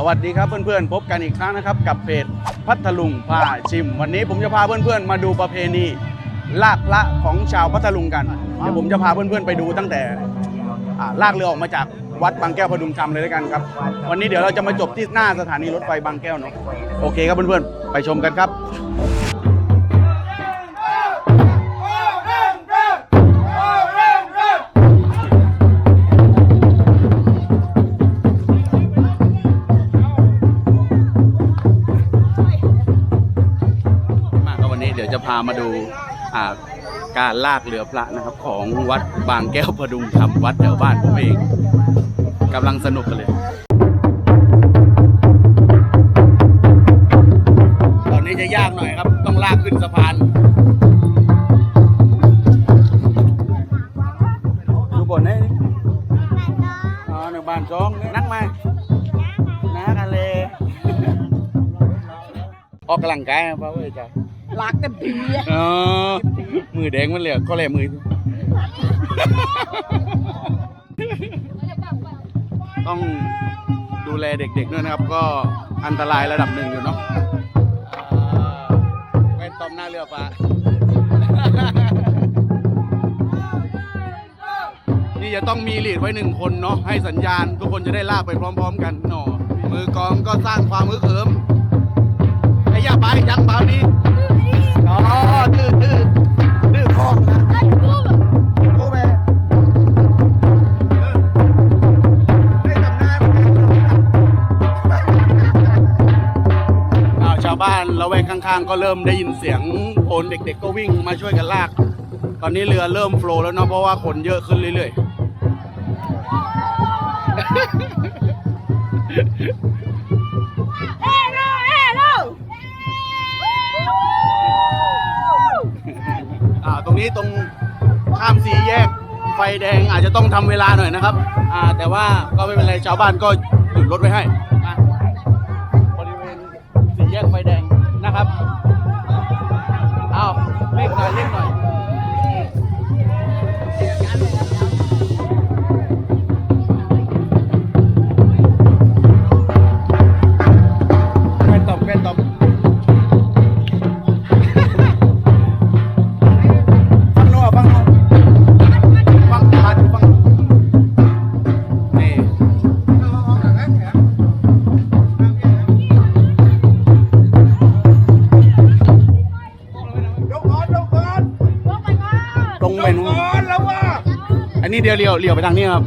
สวัสดีครับเพื่อนๆ พบกันอีกครั้งนะครับ กับเพจพัทลุงพาชิม วันนี้ผมจะพาเพื่อนๆ มาดูประเพณีลากพระของชาวพัทลุงกัน เดี๋ยวผมจะพาเพื่อนๆไปดูตั้งแต่อ่าลากเรือออกมาจากวัดบางแก้วพดุงธรรมเลยด้วยกันครับ วันนี้เดี๋ยวเราจะมาจบที่หน้าสถานีรถไฟบางแก้วเนาะโอเคครับเพื่อนๆ ไปชมกันครับ มาดูการลากเรือพระนะครับ ของวัดบางแก้วพดุงธรรมวัดแถวบ้านผมเองกำลังสนุกกันเลย ตอนนี้จะยากหน่อยครับ ต้องลากขึ้นสะพานดูบนได้นี่อ๋อหนึ่งบานสองนักไหมนักกันเลยออกกำลังกายครับเว้ยจ้ะ รักเต็มทีอะอ๋อมือแดงมันเลยก็เลยมือต้องดูแลเด็กๆด้วยนะครับ ก็อันตรายระดับหนึ่งอยู่เนาะแว่นตอมหน้าเรือฟ้านี่จะต้องมีลีดไว้หนึ่งคนเนาะให้สัญญาณ ทุกคนจะได้ลากไปพร้อม ๆ กันเนาะมือกองก็สร้างความมือเขิมไอ้ย่าไปยังเปล่านี้ ดื้อดื้อดื้อคองนะกูแม่ได้ทำหน้าเหมือนกันอ้าวชาวบ้านละแวกข้างๆ ก็เริ่มได้ยินเสียงโอนเด็กๆก็วิ่งมาช่วยกันลาก ตอนนี้เรือเริ่มโฟลว์แล้วเนาะเพราะว่าคนเยอะขึ้นเรื่อยๆ นี้ตรงข้ามสี่แยกไฟแดงอาจจะต้องทำเวลาหน่อยนะครับ อ่า แต่ว่าก็ไม่เป็นไรชาวบ้านก็หยุดรถไว้ให้นะบริเวณสี่แยกไฟแดงนะครับ อ้าวเร่งหน่อยเร่งหน่อย นี่เดี๋ยวเลี้ยวเลี้ยวไปทางนี้ครับ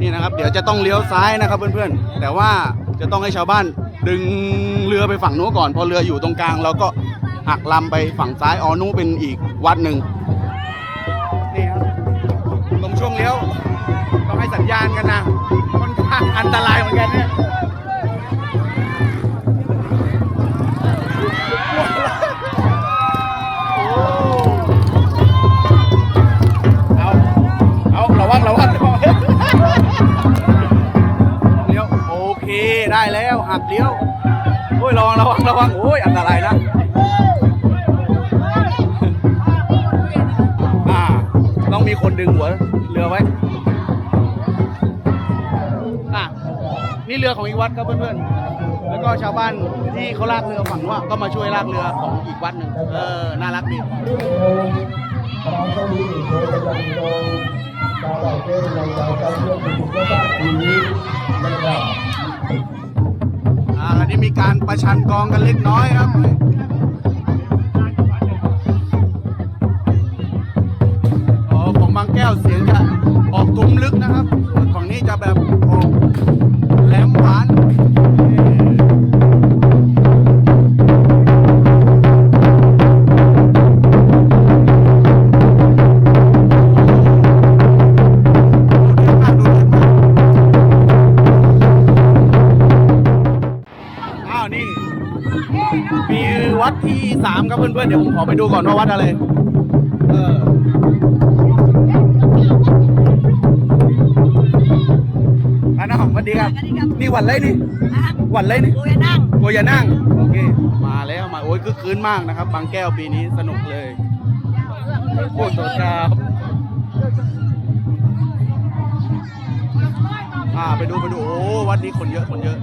นี่นะครับ เดี๋ยวจะต้องเลี้ยวซ้ายนะครับเพื่อนๆ แต่ว่าจะต้องให้ชาวบ้านดึงเรือไปฝั่งโน้นก่อน พอเรืออยู่ตรงกลางเราก็หักลำไปฝั่งซ้ายอ๋อนู้นเป็นอีกวัดหนึ่งนี่ครับตรงช่วงเลี้ยว หักเลี้ยว โอ้ยระวังระวังระวังโอ้ยอันตรายนะอ่าต้องมีคนดึงหัวเรือไว้อะนี่เรือของอีกวัดครับเพื่อนๆ แล้วก็ชาวบ้านที่เขาลากเรือฝั่งว่าก็มาช่วยลากเรือของอีกวัดหนึ่งเออ น่ารักดีอ่าอันนี้ มีการประชันกองกันเล็กน้อยครับ วัดที่สามครับเพื่อนๆเดี๋ยวผมขอไปดูก่อนว่าวัดอะไร เอออะน้องสวัสดีครับ นี่วันอะไรนี่วันอะไรนี่กูจะนั่งโกยานั่ง โอเค มาแล้วมาโอ้ยคือคืนมากนะครับ บางแก้วปีนี้สนุกเลยโคตรสดครับอ่าไปดูไปดู โอ้วัดนี้คนเยอะคนเยอะ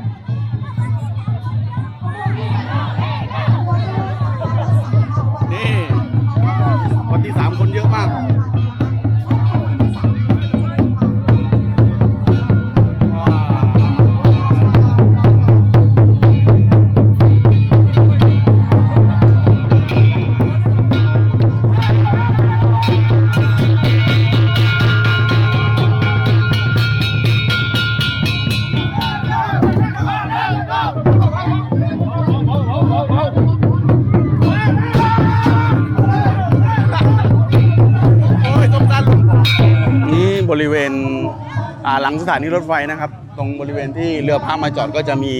สถานีรถไฟนะครับ ตรงบริเวณที่เรือพามาจอดก็จะมี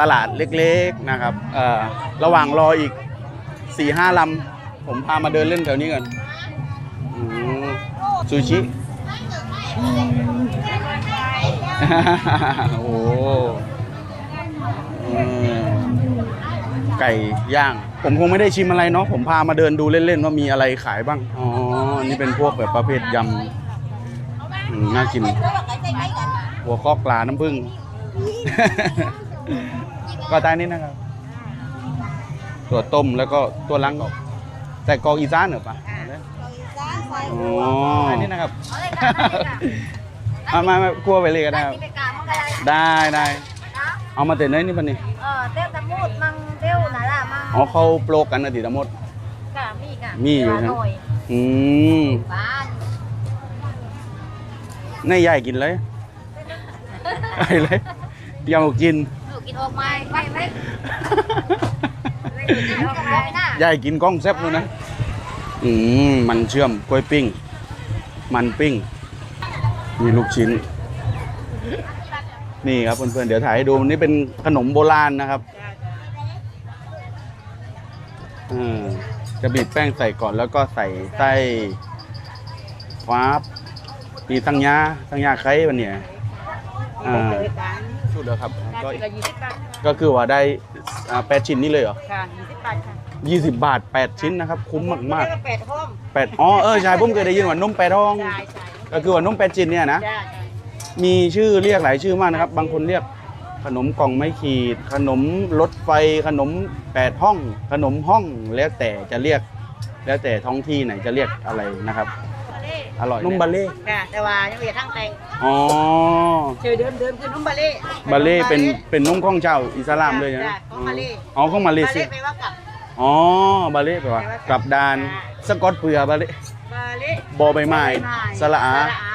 ตลาดเล็กๆนะครับเออระหว่างรออีก4ี่ห้าลำผมพามาเดินเล่นแถวนี้ก่อนซูชิ โอ้ไก่ย่าง ผมคงไม่ได้ชิมอะไรเนาะผมพามาเดินดูเล่นๆว่ามีอะไรขายบ้าง อ๋ออันนี้เป็นพวกแบบประเภทยำ อืมน่ากิน หัวคอกปลาน้ำผึ้ง ก็ตายนี้นะครับ ตัวต้มแล้วก็ตัวล้างออกแต่กรอกอีสานเหรอปะอ๋ออันนี้นะครับ มามามาคั่วไปเลยก็ได้ครับได้ได้เอามาเต็นเลยนี่ปะนี่เออเต้วตะมูดมังเต้วนั่นล่ะมังอ๋อเขาโปรกันนะติดมดกะมีกะมีอยู่เวลานะหน่อยอืมบ้านในใหญ่กินเลยไอ้เลยเดี๋ยวกินหนูกินออกไม้ไม่ไม่ไม่กินออกไม้นะใหญ่กินกล้องแซ่บเลยนะ อืมมันเชื่อมกล้วยปิ้ง มันปิ้ง มีลูกชิ้น นี่ครับเพื่อนๆ เดี๋ยวถ่ายให้ดูนี่เป็นขนมโบราณนะครับอืมจะบีบแป้งใส่ก่อนแล้วก็ใส่ไส้ฟ้าบ มีตั้งยาตั้งยาไข่ปะเนี่ยอ่าชุดเดียวครับก็ละยี่สิบบาทก็คือว่าได้อ่าแปดชิ้นนี่เลยเหรอค่ะยี่สิบบาทค่ะยี่สิบบาทแปดชิ้นนะครับ คุ้มมากแปดห้องๆแปดอ๋อเออใช่ผมเคยได้ยินว่านมแปดทองใช่ใช่ก็คือว่านมแปดชิ้นเนี่ยนะจ้ามีชื่อเรียกหลายชื่อมากนะครับ บางคนเรียกขนมกล่องไม้ขีด ขนมรถไฟขนมแปดห้อง ขนมห้องแล้วแต่จะเรียก แล้วแต่ท้องที่ไหนจะเรียกอะไรนะครับ อร่อยนมบาเล่ ค่ะแต่ว่ายังไม่ทั้งแต่งอ๋อ เชยเดิมเดิมคือน้องบาเล่บาเล่เป็นเป็นนมข้องเจ้าอิสลามเลยนะจ้ะของมาเลอ๋อของมาเลบาเซีเล่ยแปลว่ากับ อ๋อ บาเล่แปลว่าแปลว่ากกลับดานจ้ะสกอตเปลือบาเล่บาเล่บอใบไม้สระอาสระอา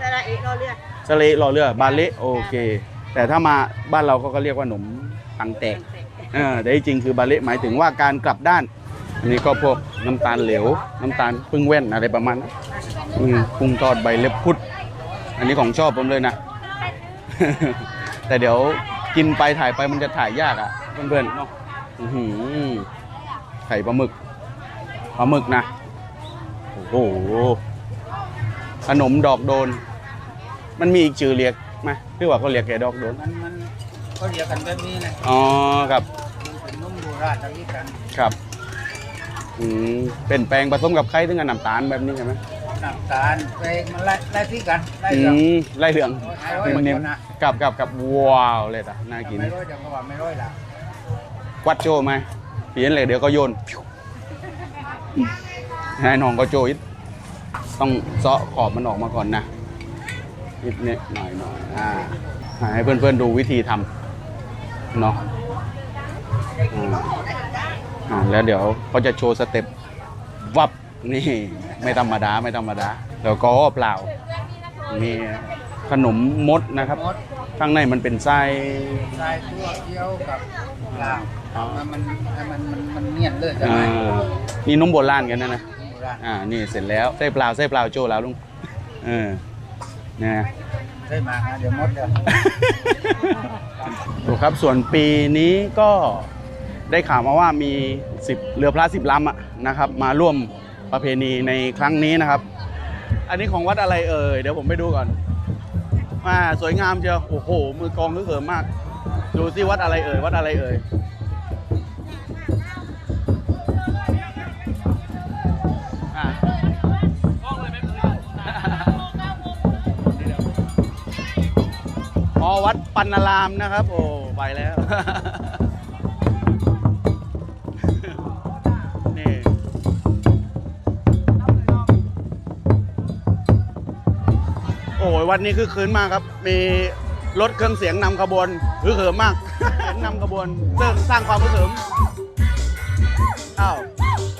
สระเอะรอเรือสเลรอเรือบาเล่โอเค แต่ถ้ามาบ้านเราเขาก็เรียกว่าหนมตังแตกเออแต่ที่จริงคือบาเล่หมายถึงว่าการกลับด้าน อันนี้ก็พวกน้ำตาลเหลว น้ำตาลพึ่งแว่นอะไรประมาณนั้นอืมกุ้งทอดใบเล็บพุด อันนี้ของชอบผมเลยนะ แต่เดี๋ยวกินไปถ่ายไปมันจะถ่ายยากอะเพื่อนๆเนาะไข่ปลาหมึกปลาหมึกนะโอ้โหขนมดอกโดน มันมีอีกชื่อเรียกไหมคือว่าเขาเรียกแค่ดอกโดนมันมันก็เรียกกันแบบนี้นะอ๋อครับมันเป็นนมโบราณทางนี้กันครับ อืมเป็นแปลงผสมกับไข่ถึงกับน้ำตาลแบบนี้ใช่ไหมน้ำตาลแป้งมันไล่ไล่ที่กันไล่อืเรื่องมไล่เหลืองไม่ร้อยมันเน้นคนนะกับกับกับว้าวเลยอะน่ากิน ไม่ร้อยจังก็ว่าไม่ร้อยละวัดโจไหมเปลี่ยนเลยเดี๋ยวก็โยนพิวให้น้องก็โจยต้องเซาะขอบมันออกมาก่อนนะนิดนิดหน่อยหน่อยอ่าให้เพื่อนๆดูวิธีทำเนาะอ่า อ่าแล้วเดี๋ยวเขาจะโชว์สเต็ปวับนี่ไม่ธรรมดาไม่ธรรมดาแล้วก็เปล่า มีขนมมดนะครับ มด ข้างในมันเป็นไส้ลายตัวเกี๊ยวกับลาวอ๋อมันมันให้มันมันมันเนียนเลยใช่อ่ไหมานี่นมโบราณกันนะนะ โบราณอ่า นี่เสร็จแล้วไส้เปล่าไส้เปล่าโจแล้วลุง เออนะ ได้มานะเดี๋ยวมดเดี๋ยว ถูกครับส่วนปีนี้ก็ ได้ข่าวมาว่ามีสิบเรือพระสิบลำนะครับ มาร่วมประเพณีในครั้งนี้นะครับ อันนี้ของวัดอะไรเอ่ยเดี๋ยวผมไปดูก่อนมาสวยงามเชียวโอ้โห มือกองฮึกเหิมมาก ดูสิวัดอะไรเอ่ยวัดอะไรเอ่ยอ๋อวัดปันนารามนะครับ โอ้ไปแล้ว โอ้ยวันนี้คือคืนมากครับ มีรถเครื่องเสียงนำขบวนคือเขิมมาก นำขบวนเริ่มสร้างความคือเขิมอ้าว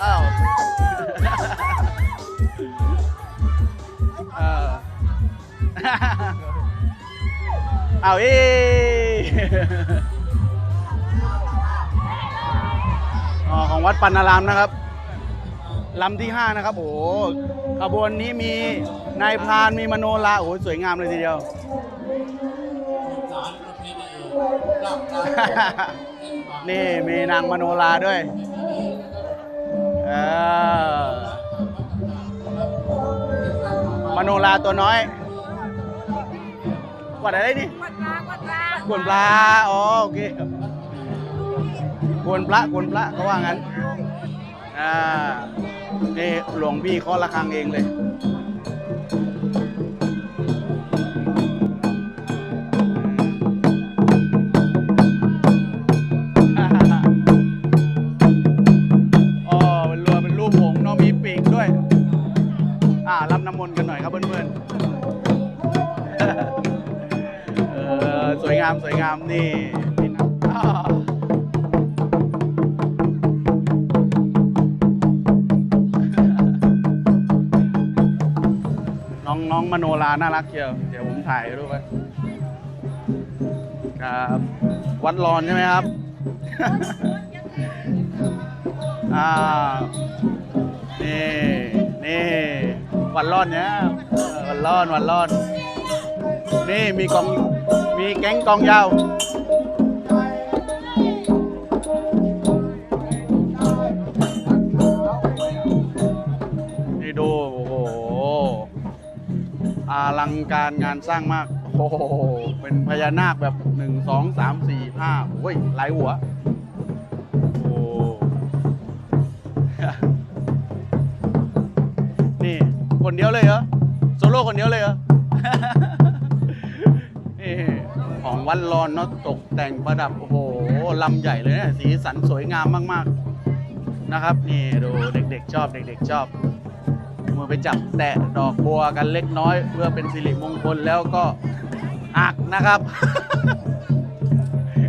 อ้าวเออเอาอีอ๋อของวัดปันนารามนะครับ ลำที่ 5 นะครับ โอ้โหขบวนนี้มีนายพรานมีมโนราโอ้โหสวยงามเลยทีเดียวนี่มีนางมโนราด้วยเออมโนราตัวน้อยกวาดอะไรนี่กวดปลากวดปลากวนปลาอ๋อโอเคกวนพระกวนพระเขาว่างั้นอ่า นี่หลวงพี่เคาะระฆังเองเลย อ๋อเป็นเรือเป็นรูปหงส์เนาะมีปีกด้วย อ่า รับน้ำมนต์กันหน่อยครับเพื่อนๆ เออ สวยงามสวยงามนี่ มโนราน่ารักเชียวเดี๋ยวผมถ่ายรูปไว้ครับ วัดรอนใช่ไหมครับ อ่า นี่ นี่วันรอนเนี้ยวันรอนวันรอน นี่มีกอง มีแก๊งกองยาว ลังการงานสร้างมาก โอ้โห เป็นพญานาคแบบหนึ่งสองสามสี่ห้าโอ้ยหลายหัว โอ้นี่ คนเดียวเลยเหรอ โซโล่คนเดียวเลยเหรอ นี่ ของวันรอนเนาะตกแต่งประดับ โอ้โหลำใหญ่เลยเนี่ยสีสันสวยงามมาก ๆ นะครับ นี่ ดูเด็ก ๆ ชอบเด็ก ๆ ชอบ มือไปจับแตะดอกบัวกันเล็กน้อย เพื่อเป็นสิริมงคลแล้วก็หักนะครับ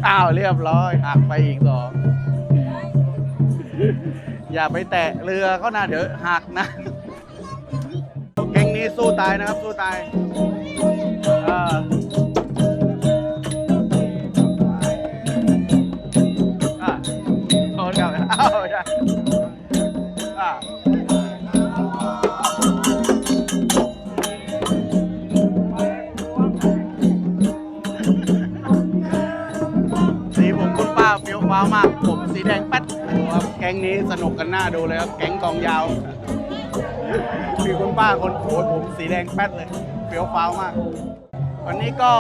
อ้าวเรียบร้อยหักไปอีกสองอย่าไปแตะเรือเขานะเดี๋ยวหักนะเก่งนี้สู้ตายนะครับ สู้ตายอ่าอ่าโทษครับอ้าวาวมากผมสีแดงแป๊ดครับแก๊งนี้สนุกกันหน้าดูเลยครับ แก๊งกองยาว มีคุณป้าคนโอ้ยผมสีแดงแป๊ดเลยเฟี้ยวฟ้าวมากวันนี้ก็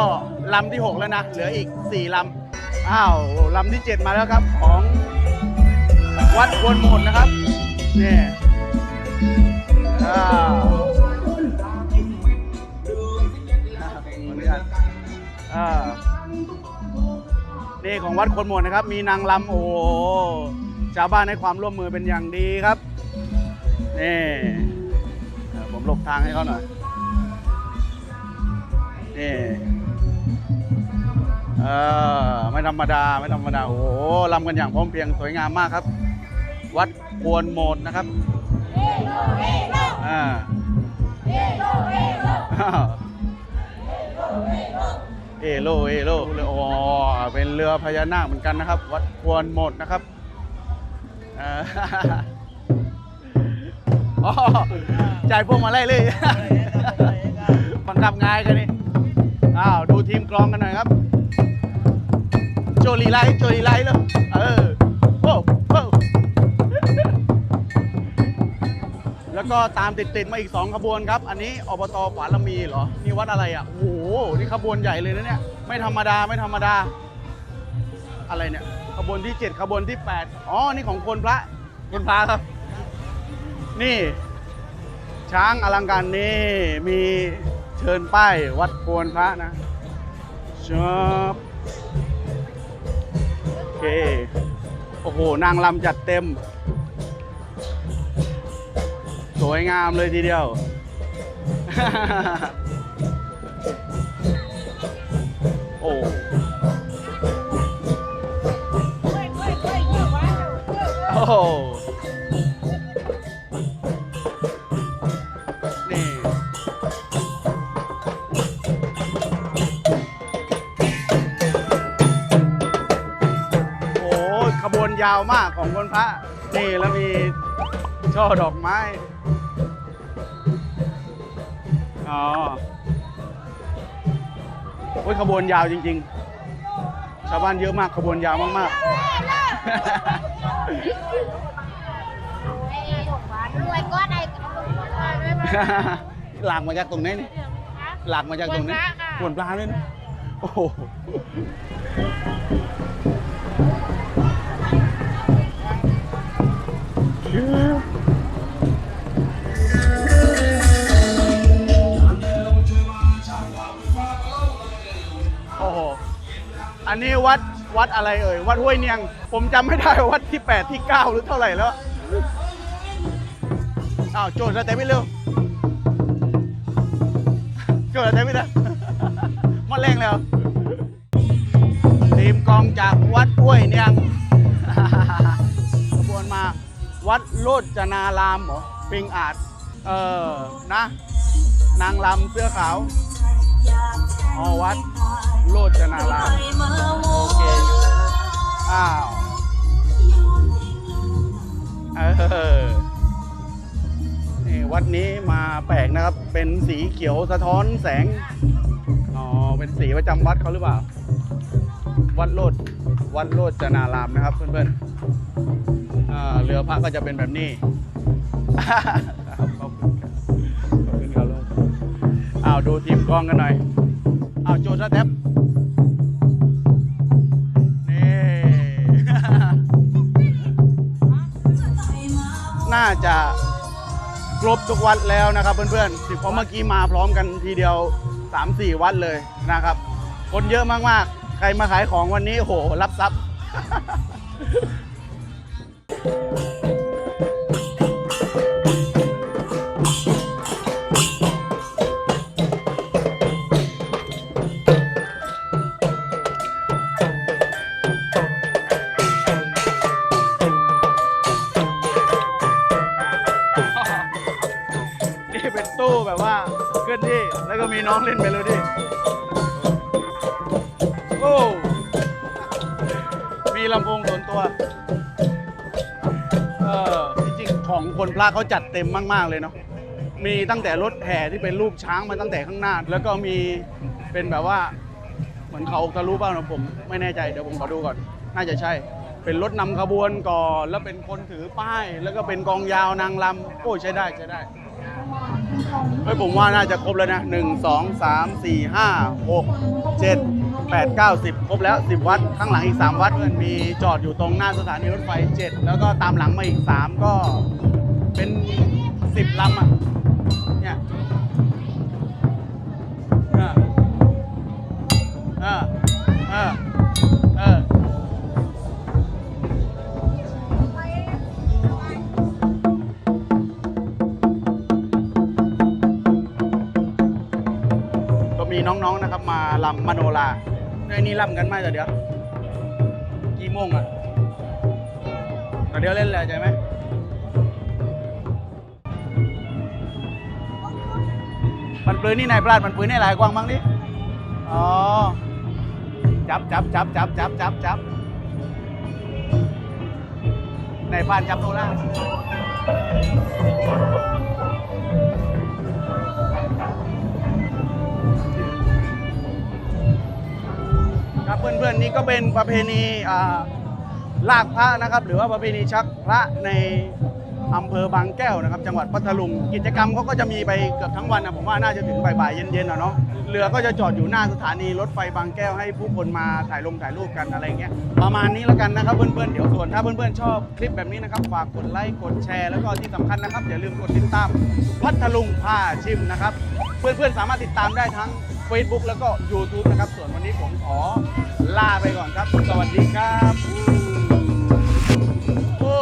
ลำที่ 6 แล้วนะ เหลืออีก 4ลำอ้าวลำที่ 7 มาแล้วครับของวัดควนหมดนะครับเนี่อ่าขออนุญาตอ่า นี่ของวัดควนโหมดนะครับ มีนางลำโอ้ชาวบ้านให้ความร่วมมือเป็นอย่างดีครับนี่ผมหลบทางให้เขาหน่อยนี่เออไม่ธรรมดาไม่ธรรมดาโอ้โหลำกันอย่างพร้อมเพรียงสวยงามมากครับ วัดควนโหมดนะครับอ่า เอโลเอโลเลยโอ้เป็นเรือพญานาคเหมือนกันนะครับ วัดควรหมดนะครับอ๋อจ่ายพวกมาไล่เลยบังคับง่ายกันนี่อ้าวดูทีมกลองกันหน่อยครับ โจลีไลท์โจลีไลท์แล้วเออโอ้ แล้วก็ตามติดๆมาอีก 2 ขบวนครับ อันนี้อบตฝาละมีเหรอ นี่วัดอะไรอะ โอ้โห นี่ขบวนใหญ่เลยนะเนี่ย ไม่ธรรมดา ไม่ธรรมดา อะไรเนี่ย ขบวนที่ 7 ขบวนที่ 8 อ๋อ นี่ของคนพระ คนพระครับ นี่ ช้างอลังการนี่มีเชิญป้ายวัดโพนพระนะชอบโอเค โอ้โห นางลำจัดเต็ม สวยงามเลยทีเดียว โอ้โอ้นี่โอ้ขบวนยาวมากของคนพระ นี่แล้วมีช่อดอกไม้ อ๋อโอ้ยขบวนยาวจริง ๆ ชาวบ้านเยอะมากขบวนยาวมากรวยก็ได้ๆหลากมาจากตรงไหนนี่หลากมาจากตรงไหนี้ขวนปลาเลยนะโอ้โหโอ้ อันนี้วัดวัดอะไรเอ่ย วัดห้วยเนียง ผมจำไม่ได้วัดที่ 8 ที่ 9 หรือเท่าไหร่แล้ว อ้าวโจทย์สเต็ปไม่เร็ว โจทย์สเต็ปไม่ได้มาแรงแล้วทีมกองจากวัดห้วยเนียงขบวนมาวัดโลดจนารามเหรอปิงอาจ เออ นะ นางลำเสื้อขาว อ๋อวัดโลดจนารามโอเคอ้าวเออนี่วัดนี้มาแปลกนะครับ เป็นสีเขียวสะท้อนแสง อ๋อ เป็นสีประจำวัดเขาหรือเปล่า วัดโลด วัดโลดจนารามนะครับเพื่อนๆอ่าเรือพระก็จะเป็นแบบนี้ ดูทีมกองกันหน่อย เอาโจทย์สเต็ปนี่ น่าจะครบทุกวัดแล้วนะครับเพื่อนๆเพราะเมื่อกี้มาพร้อมกันทีเดียว 3-4 วัดเลยนะครับ คนเยอะมากๆ ใครมาขายของวันนี้โหรับทรัพย์ ลื่อนที่ แล้วก็มีน้องเล่นเมโลดี้โอ้มีลำโพงส่วนตัว เออจริงๆของคนพระเขาจัดเต็มมาก ๆ เลยเนาะมีตั้งแต่รถแห่ที่เป็นรูปช้างมาตั้งแต่ข้างหน้า แล้วก็มีเป็นแบบว่า เหมือนเขาทะลุเปล่านะผม ไม่แน่ใจเดี๋ยวผมขอดูก่อน น่าจะใช่ เป็นรถนำขบวนก่อน แล้วเป็นคนถือป้าย แล้วก็เป็นกองยาวนางลำโอ้ใช้ได้ใช้ได้ เฮ้ยผมว่าน่าจะครบแล้วนะหนึ่งสองสามสี่ห้าหกเจ็ดแปดเก้าสิบครบแล้วสิบวัดข้างหลังอีกสามวัดเพื่อนมีจอดอยู่ตรงหน้าสถานีรถไฟเจ็ดแล้วก็ตามหลังมาอีกสามก็เป็นสิบลำอะเนี่ยออเออ มาลำมโนราในนี้ลำกันไหมแต่เดี๋ยว กี่โมงอะแต่เดี๋ยวเล่นเลยใช่ไหมมันปืนนี่นายพลาดมันปืนนี่หลายกว้างบ้างดิ อ๋อ จับจับจับจับจับจับจับนายพาดจับโนรา เพื่อนๆนี่ก็เป็นประเพณีลากพระนะครับ หรือว่าประเพณีชักพระในอำเภอบางแก้วนะครับ จังหวัดพัทลุงกิจกรรมเขาก็จะมีไปเกือบทั้งวันนะผมว่าน่าจะถึงบ่ายๆเย็นๆอะเนาะเรือก็จะจอดอยู่หน้าสถานีรถไฟบางแก้วให้ผู้คนมาถ่ายลงถ่ายรูปกันอะไรเงี้ยประมาณนี้แล้วกันนะครับเพื่อนๆเดี๋ยวส่วนถ้าเพื่อนๆชอบคลิปแบบนี้นะครับฝากกดไลค์กดแชร์แล้วก็ที่สำคัญนะครับอย่าลืมกดติดตามพัทลุงพาชิมนะครับ เพื่อนๆสามารถติดตามได้ทั้ง Facebook แล้วก็ YouTube นะครับ ส่วนวันนี้ผมขอลาไปก่อนครับ สวัสดีครับ โอ้